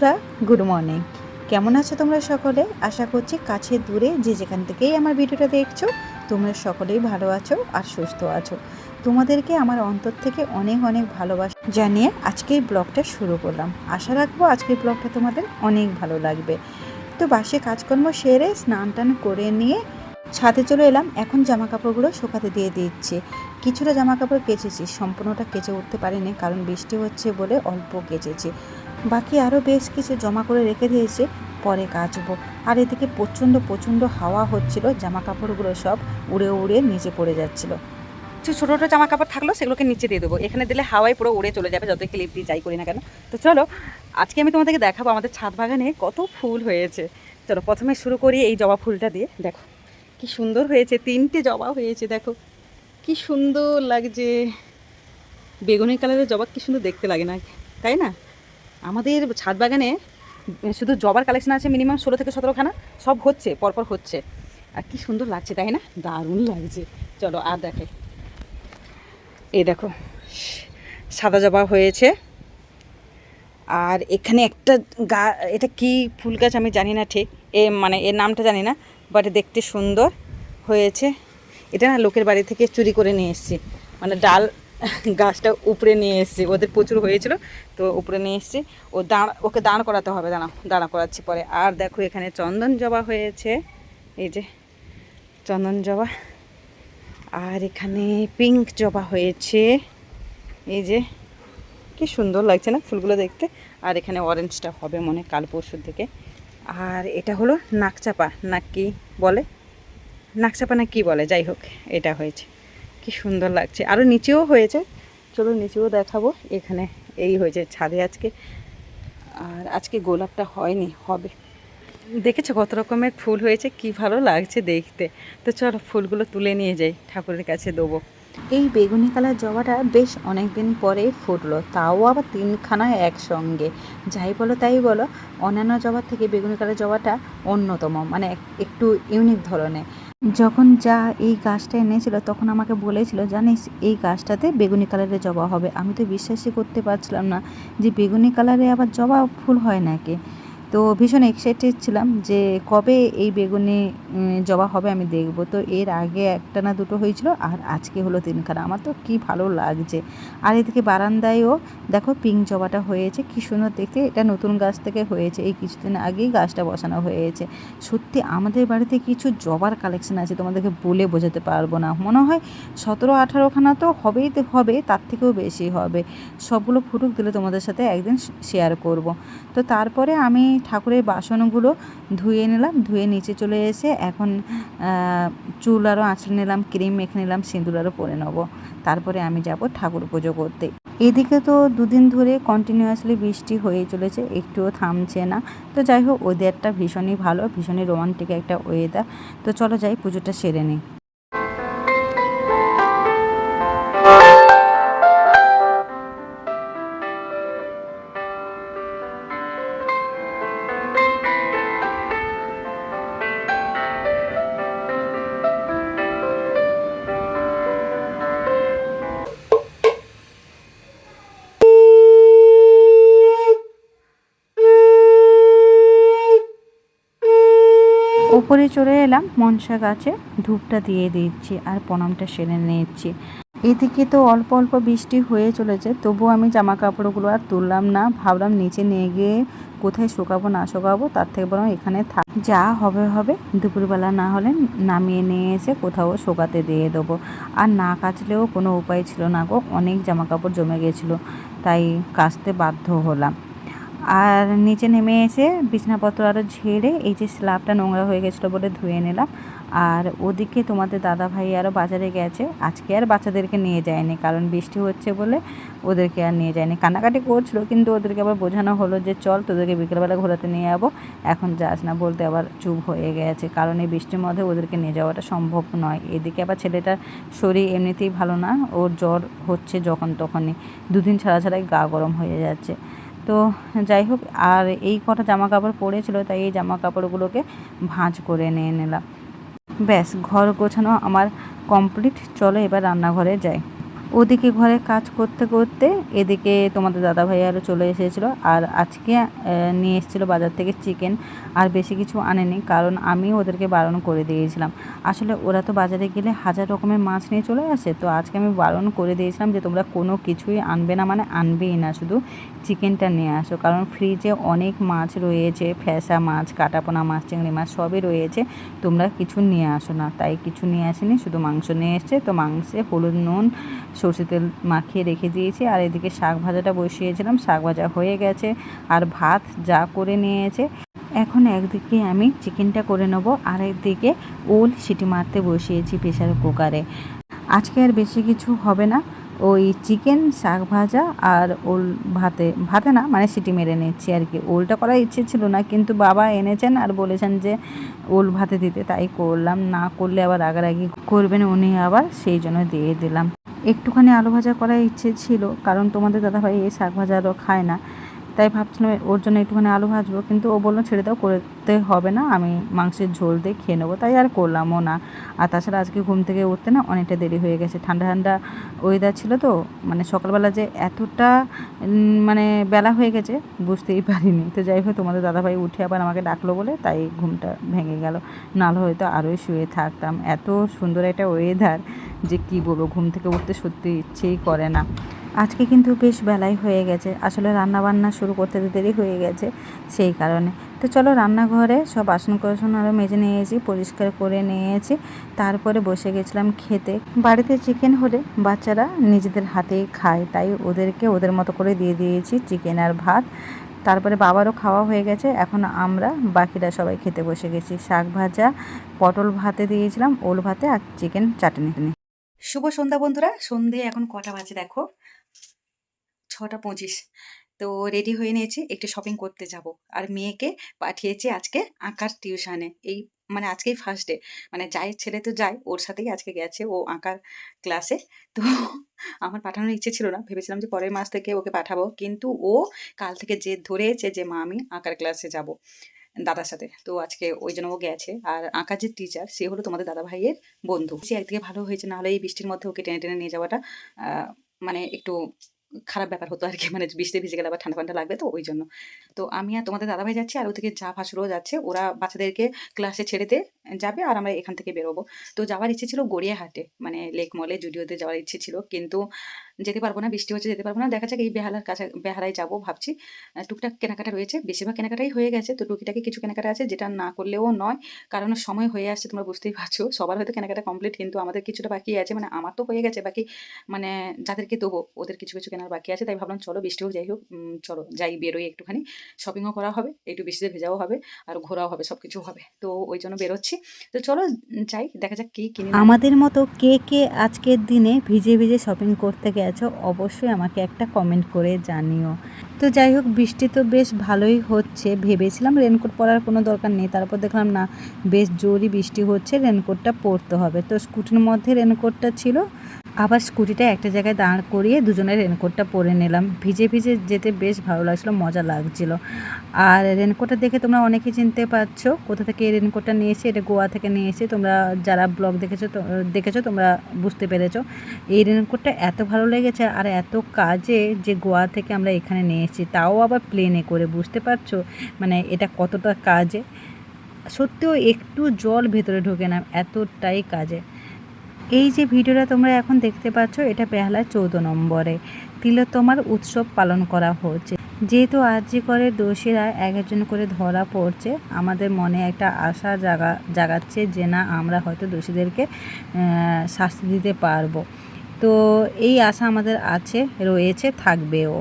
বন্ধুরা good morning কেমন আছো তোমরা সকলে? আশা করছি কাছে দূরে যে যেখান থেকেই আমার ভিডিওটা দেখছ, তোমরা সকলেই ভালো আছো আর সুস্থ আছো। তোমাদেরকে আমার অন্তর থেকে অনেক অনেক ভালোবাসা জানিয়ে আজকের ব্লগটা শুরু করলাম। আশা রাখব আজকের ব্লগটা তোমাদের অনেক ভালো লাগবে। তো বাসে কাজকর্ম সেরে স্নান টান করে নিয়ে ছাদে চলে এলাম। এখন জামা কাপড়গুলো শুকাতে দিয়ে দিচ্ছি। কিছুটা জামা কাপড় কেচেছি। সম্পূর্ণটা কেচে উঠতে পারিনি, কারণ বৃষ্টি হচ্ছে বলে অল্প কেচেছি। বাকি আরও বেশ কিছু জমা করে রেখে দিয়েছে। পরে কাচবো। আর এদিকে প্রচণ্ড প্রচণ্ড হাওয়া হচ্ছিল জামা কাপড়গুলো সব উড়ে উড়ে নিচে পড়ে যাচ্ছিল। কিছু ছোটো ছোটো জামা কাপড় থাকল, সেগুলোকে নিচে দিয়ে দেবো। এখানে দিলে হাওয়ায় পুরো উড়ে চলে যাবে যত ক্লিপ দিয়ে যাই করি না কেন। তো চলো, আজকে আমি তোমাদেরকে দেখাবো আমাদের ছাদ বাগানে কত ফুল হয়েছে। চলো, প্রথমে শুরু করি এই জবা ফুলটা দিয়ে। দেখো, কি সুন্দর হয়েছে, তিনটে জবা হয়েছে, দেখো। কি সুন্দর লাগছে। বেগুনি কালারের জবা কি সুন্দর দেখতে লাগে না, তাই না? আমাদের ছাদ বাগানে শুধু জবার কালেকশন আছে মিনিমাম ষোলো থেকে সতেরোখানা সব হচ্ছে, পরপর হচ্ছে। আর কি সুন্দর লাগছে, তাই না? দারুণ লাগছে। চলো আর দেখে এই দেখো, সাদা জবা হয়েছে। আর এখানে একটা গা, এটা কি ফুল গাছ আমি জানি না ঠিক। এ মানে এর নামটা জানি না বাট দেখতে সুন্দর হয়েছে। এটা না লোকের বাড়ি থেকে চুরি করে নিয়ে এসেছি। মানে ডাল গাছটা উপরে নিয়ে এসেছি। ওদের প্রচুর হয়েছিল, তো উপরে নিয়ে এসেছি। ও দাঁড়, ওকে দাঁড় করাতে হবে, দাঁড়া দাঁড়া করাচ্ছি পরে। আর দেখো এখানে চন্দন জবা হয়েছে। এই যে চন্দন জবা। আর এখানে পিঙ্ক জবা হয়েছে। এই যে, কি সুন্দর লাগছে না ফুলগুলো দেখতে। আর এখানে অরেঞ্জটা হবে মনে কাল পরশুর থেকে। আর এটা হলো নাকচাপা না কি বলে? নাকচাপা না কি বলে? যাই হোক, এটা হয়েছে। কি সুন্দর লাগছে। আরও নিচেও হয়েছে। চলো নিচেও দেখাবো। এখানে এই হয়েছে ছাদে আজকে। আর আজকে গোলাপটা হয়নি, হবে। দেখেছ কত রকমের ফুল হয়েছে? কি ভালো লাগছে দেখতে। তো চলো ফুলগুলো তুলে নিয়ে যাই, ঠাকুরের কাছে দেবো। এই বেগুনি কালার জবাটা বেশ অনেক দিন পরে ফুটলো, তাও আবার তিনখানা একসঙ্গে। যাই বলো তাই বলো, অন্যান্য জবার থেকে বেগুনি কালার জবাটা অন্যতম মানে এক- একটু ইউনিক ধরনের। যখন যা এই গাছটা এনেছিল, তখন আমাকে বলেছিল, জানিস, এই গাছটাতে বেগুনি কালারের জবা হবে। আমি তো বিশ্বাসই করতে পারছিলাম না যে বেগুনি কালারে আবার জবা ফুল হয় নাকি। তো ভীষণ এক্সাইটেড ছিলাম যে কবে এই বেগুনি জবা হবে আমি দেখব। তো এর আগে একটা না দুটো হয়েছিল আর আজকে হলো তিনখানা। আমার তো কি ভালো লাগছে। আর এদিকে বারান্দায়ও দেখো পিঙ্ক জবাটা হয়েছে। কি সুন্দর দেখতে। এটা নতুন গাছ থেকে হয়েছে। এই কিছুদিন আগেই গাছটা বসানো হয়েছে। সত্যি আমাদের বাড়িতে কিছু জবার কালেকশন আছে, তোমাদেরকে বলে বোঝাতে পারব না। মনে হয় সতেরো, আঠারোখানা তো হবেই তো হবে, তার থেকেও বেশি হবে। সবগুলো ফুটুক দিলে তোমাদের সাথে একদিন শেয়ার করব। তো তারপরে আমি ঠাকুরের বাসনগুলো ধুয়ে নিলাম, ধুয়ে নিচে চলে এসে এখন চুল আরও আঁচড়ে নিলাম, ক্রিম মেখে নিলাম, সিঁদুর আরও পরে নেব। তারপরে আমি যাব ঠাকুর পুজো করতে। এদিকে তো দুদিন ধরে কন্টিনিউয়াসলি বৃষ্টি হয়ে চলেছে, একটুও থামছে না। তো যাই হোক ওয়েদারটা ভীষণই ভালো, ভীষণই রোমান্টিক একটা ওয়েদার তো চলো যাই, পুজোটা সেরে নিই। চলে এলাম, মনসা গাছে ধূপটা দিয়ে দিচ্ছি আর প্রণামটা সেরে নিচ্ছি। এদিকে তো অল্প অল্প বৃষ্টি হয়ে চলেছে, তবুও আমি জামা কাপড়গুলো আর তুললাম না। ভাবলাম নিচে নিয়ে গিয়ে কোথায় শুকাবো, না শুকাবো, তার থেকে বরং এখানে থাক। যা হবে হবে, দুপুরবেলা না হলে নামিয়ে নিয়ে এসে কোথাও শোকাতে দিয়ে দেবো। আর না কাচলেও কোনো উপায় ছিল না গো, অনেক জামা কাপড় জমে গেছিল, তাই কাচতে বাধ্য হলাম। আর নিচে নেমে এসে বিছানাপত্র আরও ঝেড়ে এই যে স্ল্যাবটা নোংরা হয়ে গেছিল বলে ধুয়ে নিলাম। আর ওদিকে তোমাদের দাদা ভাই আরও বাজারে গেছে। আজকে আর বাচ্চাদেরকে নিয়ে যায়নি, কারণ বৃষ্টি হচ্ছে বলে ওদেরকে আর নিয়ে যায়নি। কান্নাকাটি করছিল, কিন্তু ওদেরকে আবার বোঝানো হলো যে, চল তোদেরকে বিকেলবেলা ঘোরাতে নিয়ে যাব। এখন যাস না, বলতে আবার চুপ হয়ে গেছে। কারণ এই বৃষ্টির মধ্যে ওদেরকে নিয়ে যাওয়াটা সম্ভব নয়। এদিকে আবার ছেলেটার শরীর এমনিতেই ভালো না, ওর জ্বর হচ্ছে যখন তখনই। দুদিন ছাড়া ছাড়াই গা গরম হয়ে যাচ্ছে। তো যাই হোক, আর এই কটা জামা কাপড় পরেছিল তাই এই জামা কাপড়গুলোকে ভাঁজ করে নিয়ে নিলাম। ব্যাস, ঘর গোছানো আমার কমপ্লিট। চলো এবার রান্নাঘরে যাই। ওদিকে ঘরে কাজ করতে করতে এদিকে তোমাদের দাদা ভাই আরও চলে এসেছিল, আর আজকে নিয়ে এসেছিল বাজার থেকে চিকেন, আর বেশি কিছু আনেনি, কারণ আমি ওদেরকে বারণ করে দিয়েছিলাম। আসলে ওরা তো বাজারে গেলে হাজার রকমের মাছ নিয়ে চলে আসে, তো আজকে আমি বারণ করে দিয়েছিলাম যে তোমরা কোনো কিছুই আনবে না মানে আনবেই না, শুধু চিকেনটা নিয়ে আসো। কারণ ফ্রিজে অনেক মাছ রয়েছে, ফ্যাসা মাছ, কাটাপোনা মাছ, চিংড়ি মাছ সবই রয়েছে। তোমরা কিছু নিয়ে আসো না। তাই কিছু নিয়ে আসেনি, শুধু মাংস নিয়ে এসছে। তো মাংসে হলুদ, নুন, সর্ষে তেল মাখিয়ে রেখে দিয়েছি। আর এদিকে শাক ভাজাটা বসিয়েছিলাম। শাক ভাজা হয়ে গেছে। আর ভাত যা করে নিয়েছে। এখন একদিকে আমি চিকেনটা করে নেব। আর একদিকে ওল সিটি মারতে বসিয়েছি প্রেশার কুকারে। আজকে আর বেশি কিছু হবে না। ওই চিকেন, শাক ভাজা আর ওল ভাতে ভাতে না মানে সিটি মেরে নিচ্ছি আর কি। ওলটা করার ইচ্ছে ছিল না, কিন্তু বাবা এনেছেন আর বলেছেন যে ওল ভাতে দিতে। তাই করলাম, না করলে আবার রাগারাগি করবেন উনি আবার, সেই জন্য দিয়ে দিলাম। একটুখানি আলু ভাজা করার ইচ্ছে ছিল, কারণ তোমাদের দাদাভাই এই শাক ভাজা আরও খায় না। তাই ভাবছিলাম ওর জন্য একটুখানি আলু ভাজবো, কিন্তু ও বলল, ছেড়ে দাও, করতে হবে না, আমি মাংসের ঝোল দিয়ে খেয়ে নেব। তাই আর করলামও না। আর তাছাড়া আজকে ঘুম থেকে উঠতে না অনেকটা দেরি হয়ে গেছে। ঠান্ডা ঠান্ডা ওয়েদার ছিল তো মানে সকালবেলা যে এতটা মানে বেলা হয়ে গেছে, বুঝতেই পারিনি। তো যাই হোক, তোমাদের দাদাভাই উঠে আবার আমাকে ডাকলো বলে, তাই ঘুমটা ভেঙে গেল। নাহলে হয়তো আরোই শুয়ে থাকতাম। এত সুন্দর একটা ওয়েদার যে কি বলব, ঘুম থেকে উঠতে সত্যি ইচ্ছেই করে না। আজকে কিন্তু বেশ বেলাই হয়ে গেছে। আসলে রান্না বান্না শুরু করতে দেরি হয়ে গেছে সেই কারণে। তো চলো রান্নাঘরে সব বাসন কোসন আরও মেজে নিয়েছি, পরিষ্কার করে নিয়েছি। তারপরে বসে গেছিলাম খেতে। বাড়িতে চিকেন হলে বাচ্চারা নিজেদের হাতেই খায়, তাই ওদেরকে ওদের মতো করে দিয়ে দিয়েছি চিকেন আর ভাত। তারপরে বাবারও খাওয়া হয়ে গেছে, এখন আমরা বাকিরা সবাই খেতে বসে গেছি। শাক ভাজা, পটল ভাতে দিয়েছিলাম, ওল ভাতে আর চিকেন চাটনি। শুভ সন্ধ্যা বন্ধুরা, সন্ধে এখন কটা বাজে দেখো? ছটা পঁচিশ। তো রেডি হয়ে নিয়েছি, একটু শপিং করতে যাব। আর মেয়েকে পাঠিয়েছি আজকে আঁকার টিউশানে এই মানে আজকেই ফার্স্ট ডে মানে যাই ছেলে তো যায়, ওর সাথেই আজকে গেছে ও আঁকার ক্লাসে তো আমার পাঠানোর ইচ্ছে ছিল না। ভেবেছিলাম যে পরের মাস থেকে ওকে পাঠাবো। কিন্তু ও কাল থেকে জেদ ধরেছে যে, মা, আমি আঁকার ক্লাসে যাব। দাদার সাথে। তো আজকে ওই জন্য ও গেছে। আর আঁকার যে টিচার সে হলো তোমাদের দাদা ভাইয়ের বন্ধু। সে একদিকে ভালো হয়েছে নাহলে এই বৃষ্টির মধ্যে ওকে টেনে টেনে নিয়ে যাওয়াটা মানে একটু খারাপ ব্যাপার হতো আর কি মানে বৃষ্টি ভিজে গেলে আবার ঠান্ডা ঠান্ডা লাগবে তো ওই জন্য। তো আমি আর তোমাদের দাদাভাই যাচ্ছি আর ওদিকে যা ভাসুরও যাচ্ছে, ওরা বাচ্চাদেরকে ক্লাসে ছেড়ে ছেড়েতে যাবে আর আমরা এখান থেকে বেরোবো। তো যাওয়ার ইচ্ছে ছিল গড়িয়াহাটে মানে লেক মলে জুডিওতে যাওয়ার ইচ্ছে ছিল, কিন্তু যেতে পারব না, বৃষ্টি হচ্ছে যেতে পারব না। দেখা যাক এই বেহালার কাছে বেহারায় যাব ভাবছি। টুকটাক কেনাকাটা রয়েছে, বেশিরভাগ কেনাকাটাই হয়ে গেছে, তো টুকিটাকে কিছু কেনাকাটা আছে যেটা না করলেও নয়, কারণ সময় হয়ে আসছে, তোমরা বুঝতেই পারছ। সবার হয়তো কেনাকাটা কমপ্লিট কিন্তু আমাদের কিছুটা বাকি আছে মানে আমার তো হয়ে গেছে, বাকি মানে যাদেরকে দেবো, ওদের কিছু কিছু কেনার বাকি আছে, তাই ভাবলাম চলো বৃষ্টি হোক যাই হোক চলো যাই বেরোই একটুখানি। শপিংও করা হবে, একটু বৃষ্টিতে ভেজাও হবে, আর ঘোরাও হবে সব কিছু হবে। তো ওই জন্য বেরোচ্ছি। তো চলো যাই, দেখা যাক কী কিনে আমাদের মতো কে কে আজকের দিনে ভিজে ভিজে শপিং করতে গেছো, অবশ্যই আমাকে একটা কমেন্ট করে জানিও। তো যাই হোক, বৃষ্টি তো বেশ ভালোই হচ্ছে। ভেবেছিলাম রেনকোট পরার কোনো দরকার নেই, তারপর দেখলাম না, বেশ জোরই বৃষ্টি হচ্ছে রেনকোটটা পরতে হবে। তো স্কুটির মধ্যে রেনকোটটা ছিল আবার স্কুটিটা একটা জায়গায় দাঁড় করিয়ে দুজনের রেনকোটটা পরে নিলাম। ভিজে ভিজে যেতে বেশ ভালো লাগছিল, মজা লাগছিল। আর রেনকোটটা দেখে তোমরা অনেকেই চিনতে পারছ, কোথা থেকে এই রেনকোটটা নিয়েছি, এটা গোয়া থেকে নিয়েছি। তোমরা যারা ব্লগ দেখেছ দেখেছ, তোমরা বুঝতে পেরেছ। এই রেনকোটটা এত ভালো লেগেছে আর এত কাজে যে গোয়া থেকে আমরা এখানে নিয়ে এসেছি তাও আবার প্লেনে করে, বুঝতে পারছ? মানে এটা কতটা কাজে? সত্যিও একটু জল ভেতরে ঢোকে না, এতটাই কাজে। এই যে ভিডিওটা তোমরা এখন দেখতে পাচ্ছ, এটা বেহালা চৌদ্দ নম্বরে। তিলোত্তমার উৎসব পালন করা হচ্ছে। যেহেতু আরজি করে দোষীরা এক একজন করে ধরা পড়ছে, আমাদের মনে একটা আশা জাগা, জাগাচ্ছে যে না, আমরা হয়তো দোষীদেরকে শাস্তি দিতে পারব। তো এই আশা আমাদের আছে, রয়েছে, থাকবেও।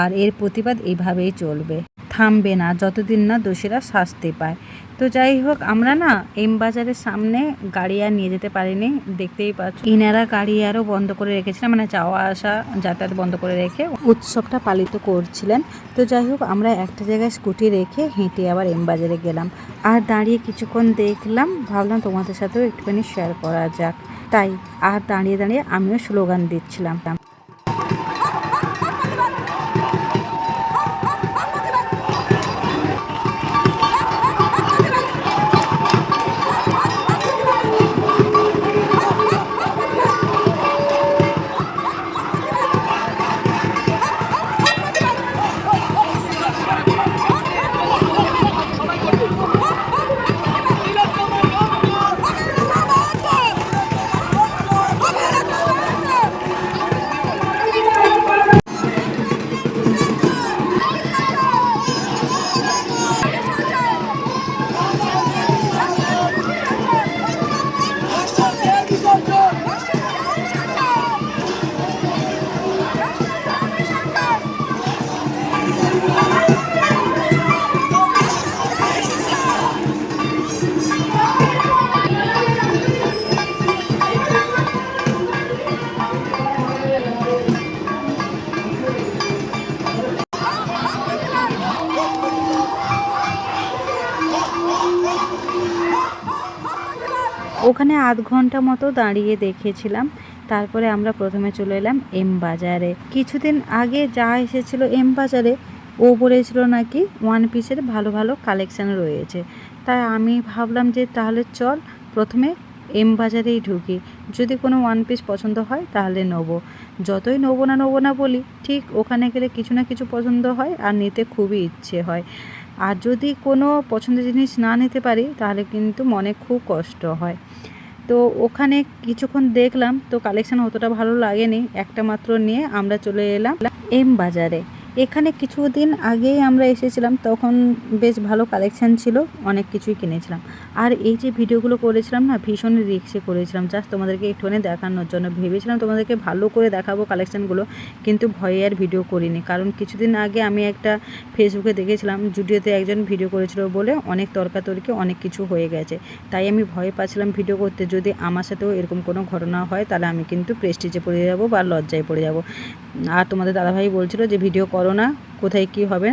আর এর প্রতিবাদ এইভাবেই চলবে। থামবে না, যতদিন না দোষীরা শাস্তি পায়। তো যাই হোক আমরা না এম বাজারের সামনে গাড়ি আর নিয়ে যেতে পারিনি, দেখতেই পাচ্ছ। ইনারা গাড়ি আরও বন্ধ করে রেখেছিলেন মানে যাওয়া আসা, যাতায়াত বন্ধ করে রেখে উৎসবটা পালিত করছিলেন। তো যাই হোক আমরা একটা জায়গায় স্কুটি রেখে হেঁটে আবার এম বাজারে গেলাম। আর দাঁড়িয়ে কিছুক্ষণ দেখলাম, ভাবলাম তোমাদের সাথেও একটুখানি শেয়ার করা যাক। তাই, আর দাঁড়িয়ে দাঁড়িয়ে আমিও স্লোগান দিচ্ছিলাম। ওখানে আধ ঘণ্টা মতো দাঁড়িয়ে দেখেছিলাম। তারপরে আমরা প্রথমে চলে এলাম এম বাজারে। কিছুদিন আগে যা এসেছিল এম বাজারে, ও বলেছিল নাকি ওয়ান পিসের ভালো ভালো কালেকশান রয়েছে। তাই আমি ভাবলাম যে তাহলে চল, প্রথমে এম বাজারেই ঢুকি। যদি কোনো ওয়ান পিস পছন্দ হয় তাহলে নেব। যতই নেব না নেব না বলি, ঠিক ওখানে গেলে কিছু না কিছু পছন্দ হয় আর নিতে খুবই ইচ্ছে হয়। আর যদি কোনো পছন্দের জিনিস না নিতে পারি, তাহলে কিন্তু মনে খুব কষ্ট হয়। তো ওখানে কিছুক্ষণ দেখলাম, তো কালেকশান অতটা ভালো লাগেনি। একটা মাত্র নিয়ে আমরা চলে এলাম এম বাজারে। এখানে কিছুদিন আগেই আমরা এসেছিলাম, তখন বেশ ভালো কালেকশান ছিল, অনেক কিছুই কিনেছিলাম। আর এই যে ভিডিওগুলো করেছিলাম না, ভীষণ রিক্সে করেছিলাম। জাস্ট তোমাদেরকে একটুখানি দেখানোর জন্য ভেবেছিলাম তোমাদেরকে ভালো করে দেখাবো কালেকশানগুলো কিন্তু ভয়ে আর ভিডিও করিনি। কারণ কিছুদিন আগে আমি একটা ফেসবুকে দেখেছিলাম জুডিওতে একজন ভিডিও করেছিল বলে অনেক তর্কাতর্কি অনেক কিছু হয়ে গেছে। তাই আমি ভয় পাচ্ছিলাম ভিডিও করতে। যদি আমার সাথেও এরকম কোনো ঘটনা হয়, তাহলে আমি কিন্তু প্রেস্টিজে পড়ে যাব বা লজ্জায় পড়ে যাব। আর তোমাদের দাদাভাই বলছিল যে ভিডিও করো না, কোথায় কী হবে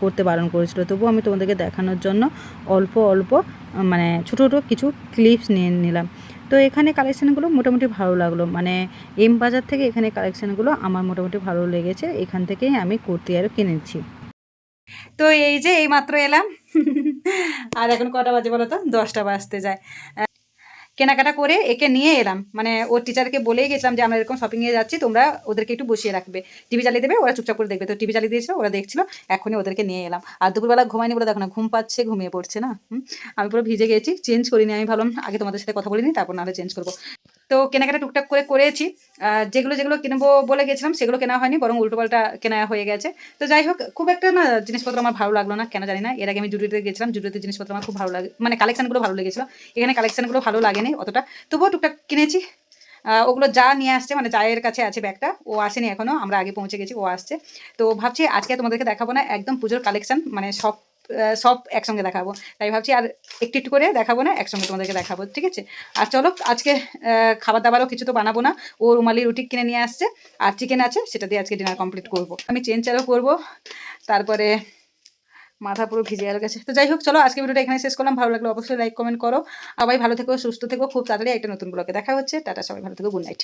করতে বারণ করেছিল। তবুও আমি তোমাদেরকে দেখানোর জন্য অল্প অল্প মানে ছোটো ছোটো কিছু ক্লিপস নিয়ে নিলাম। তো এখানে কালেকশানগুলো মোটামুটি ভালো লাগল। মানে এম বাজার থেকে এখানে কালেকশানগুলো আমার মোটামুটি ভালো লেগেছে। এখান থেকেই আমি কুর্তি আরও কিনেছি তো এই যে এই মাত্র এলাম। আর এখন কটা বাজে বলো তো? দশটা বাজতে যায়। কেনাকাটা করে একে নিয়ে এলাম। মানে ওর টিচারকে বলেই গেছিলাম যে, আমরা এরকম শপিংয়ে যাচ্ছি, তোমরা ওদেরকে একটু বসিয়ে রাখবে। টিভি চালিয়ে দেবে, ওরা চুপচাপ করে দেখবে। তো টিভি চালিয়ে দিয়েছিল ওরা দেখছিল, এখনই ওদেরকে নিয়ে এলাম। আর দুপুরবেলা ঘুমাইনি বলে দেখো না, ঘুম পাচ্ছে, ঘুমিয়ে পড়ছে না আমি পুরো ভিজে গেছি চেঞ্জ করিনি, আমি ভাবলাম আগে তোমাদের সাথে কথা বলিনি তারপর নাহলে চেঞ্জ করব। তো কেনাকাটা টুকটাক করে করেছি। যেগুলো যেগুলো কিনবো বলে গেছিলাম, সেগুলো কেনা হয়নি, বরং উল্টোপাল্টা কেনা হয়ে গেছে। তো যাই হোক, খুব একটা না জিনিসপত্র আমার ভালো লাগল না, কেন জানি না। এর আগে আমি জুডিওতে গেছিলাম, জুডিওতে জিনিসপত্র আমার খুব ভালো লাগে মানে কালেকশনগুলো ভালো লেগেছিল। এখানে কালেকশনগুলো ভালো লাগেনি অতটা। তবুও টুকটাক কিনেছি। ওগুলো যা নিয়ে আসছে মানে জায়ের কাছে আছে ব্যাগটা, ও আসেনি এখনও আমরা আগে পৌঁছে গেছি, ও আসছে। তো ভাবছি আজকে তোমাদেরকে দেখাবো না, একদম পুজোর কালেকশান মানে সব সব একসঙ্গে দেখাবো। তাই ভাবছি আর একটু একটু করে দেখাবো না, একসঙ্গে তোমাদেরকে দেখাবো, ঠিক আছে? আর চলো, আজকে খাবার দাবারও কিছু তো বানাবো না। ও রুমালি রুটি কিনে নিয়ে আসছে, আর চিকেন আছে, সেটা দিয়ে আজকে ডিনার কমপ্লিট করব। আমি চেঞ্জ চালও করব, তারপরে মাথা পুরো ভিজে গেল গেছে। তো যাই হোক, চলো, আজকে ভিডিওটা এখানে শেষ করলাম। ভালো লাগল অবশ্যই লাইক কমেন্ট করো। সবাই ভালো থেকো, সুস্থ থেকো। খুব তাড়াতাড়ি একটা নতুন ব্লগে দেখা হচ্ছে। টাটা, সবাই ভালো থেকো গুড নাইট